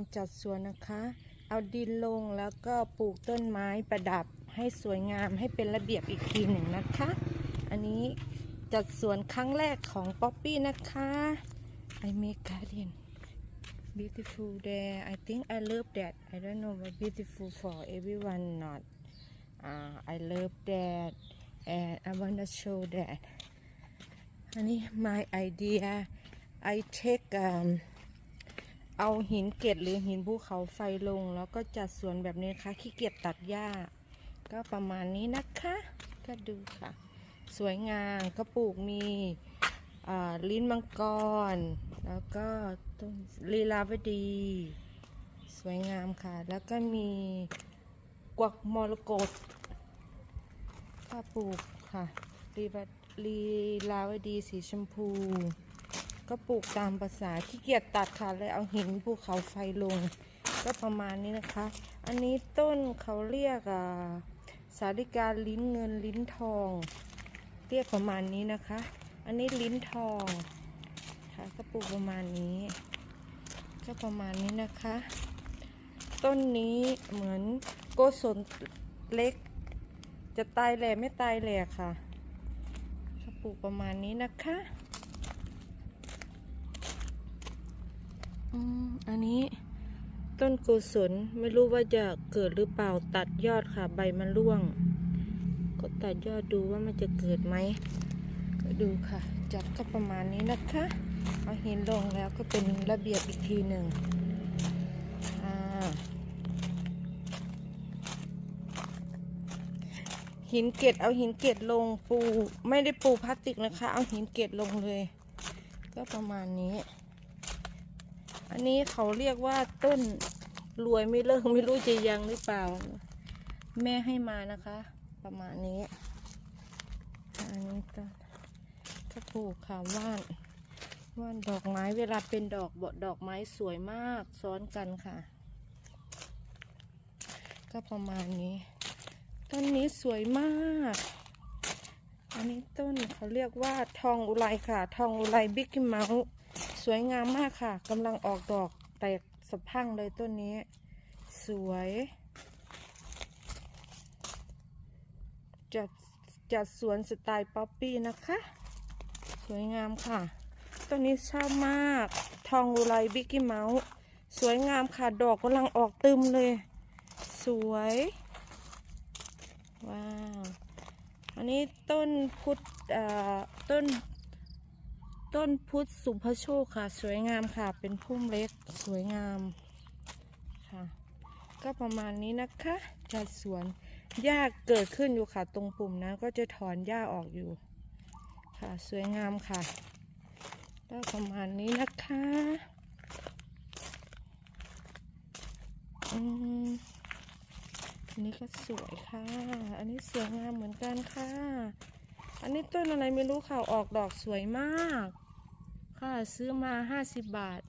อนจัดสวนนะคะ เอาดินลงแล้วก็ปลูกต้นไม้ประดับให้สวยงามให้เป็นระเบียบอีกทีหนึ่งนะคะ อันนี้จัดสวนครั้งแรกของป๊อปปี้นะคะ I make garden beautiful there I think I love that I don't know what beautiful for everyone not uh, I love that and I wanna show that อันนี้ my idea I take um, เอาหินเกล็ดหรือหินภูเขาไฟลง แล้วก็จัดสวนแบบนี้นะคะขี้เกียจตัดหญ้า ก็ประมาณนี้นะคะ ก็ดูค่ะ สวยงามก็ปลูกมีลิ้นมังกร แล้วก็ต้นลีลาวดี สวยงามค่ะ แล้วก็มีกวักมรกตก็ปลูกค่ะลีลีลาวดีสีชมพู ก็ปลูกตามภาษาขี้เกียจตัดค่ะเลยเอาหินภูเขาไฟลง ก็ประมาณนี้นะคะ อันนี้ต้นเขาเรียกอ่าสาลิกาลิ้นเงินลิ้นทอง เรียกประมาณนี้นะคะ อันนี้ลิ้นทองค่ะก็ปลูกประมาณนี้ ก็ประมาณนี้นะคะ ต้นนี้เหมือนโกศลเล็ก จะตายแหล่ไม่ตายแหล่ค่ะก็ปลูกประมาณนี้นะคะ อันนี้ต้นโกศลไม่รู้ว่าจะเกิดหรือเปล่าตัดยอดค่ะ ใบมันร่วง ก็ตัดยอดดูว่ามันจะเกิดไหมก็ดูค่ะ จัดก็ประมาณนี้นะคะเอาหินลงแล้วก็เป็นระเบียบอีกทีหนึ่งหินเกล็ดเอาหินเกล็ดลงปู ไม่ได้ปูพลาสติกนะคะ เอาหินเกล็ดลงเลย ก็ประมาณนี้ อันนี้เขาเรียกว่าต้นรวยไม่เลิกไม่รู้จะยังหรือเปล่า แม่ให้มานะคะ ประมาณนี้ อันนี้ต้นก็ปลูกค่ะว่านว่านดอกไม้เวลาเป็นดอกบดอกไม้สวยมากซ้อนกันค่ะ ก็ประมาณนี้ ต้นนี้สวยมาก อันนี้ต้นเขาเรียกว่าทองอุไรค่ะ ทองอุไรบิ๊กเมาส์ สวยงามมากค่ะกำลังออกดอกแตกสะพังเลยต้นนี้ สวย จัดจัดสวนสไตล์ป๊อปปี้นะคะ สวยงามค่ะ ต้นนี้ชอบมาก ทองอุไรบิ๊กี้เมาส์สวยงามค่ะ ดอกกำลังออกตึมเลย สวย ว้าว อันนี้ต้นพุทธอ่อต้น ต้นพุทธสุภโชคค่ะ สวยงามค่ะ เป็นพุ่มเล็กสวยงามค่ะ ก็ประมาณนี้นะคะจัดสวนหญ้าเกิดขึ้นอยู่ค่ะ ตรงปุ่มนั้นก็จะถอนหญ้าออกอยู่ ค่ะสวยงามค่ะก็ประมาณนี้นะคะอืมอันนี้ก็สวยค่ะ อันนี้สวยงามเหมือนกันค่ะ อันนี้ต้นอะไรไม่รู้ค่ะ ออกดอกสวยมาก ค่ะซื้อมาห้าสิบบาท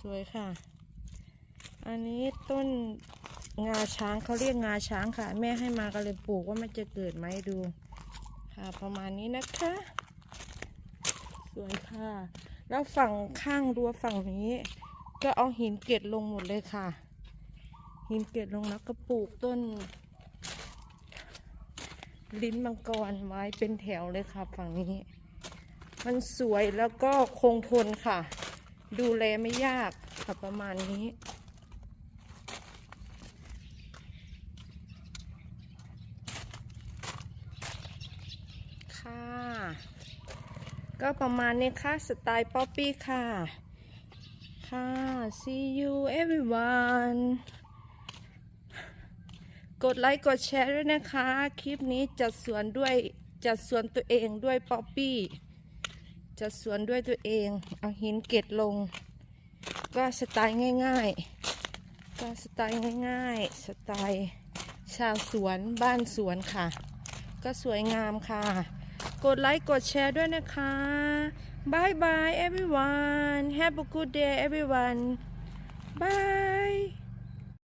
สวยค่ะ อันนี้ต้นงาช้างเขาเรียกงาช้างค่ะ แม่ให้มาก็เลยปลูกว่ามันจะเกิดไหมดู ค่ะ ประมาณนี้นะคะ สวยค่ะ แล้วฝั่งข้างรั้วฝั่งนี้ ก็เอาหินเกล็ดลงหมดเลยค่ะ หินเกล็ดลงแล้วก็ปลูกต้น ลิ้นมังกรไว้เป็นแถวเลยค่ะฝั่งนี้ มันสวยแล้วก็คงทนค่ะ ดูแลไม่ยากค่ะประมาณนี้ ค่ะ ก็ประมาณนี้ค่ะ สไตล์ป๊อปปี้ค่ะ ค่ะ see you everyone กดไลค์กดแชร์ด้วยนะคะ คลิปนี้จัดสวนด้วยจัดสวนตัวเองด้วยป๊อปปี้จัดสวนด้วยตัวเองเอาหินเกล็ดลง ก็สไตล์ง่าย ๆ ก็สไตล์ง่าย ๆ สไตล์ชาวสวนบ้านสวนค่ะ ก็สวยงามค่ะ กดไลค์กดแชร์ด้วยนะคะบายบาย everyone have a good day everyone bye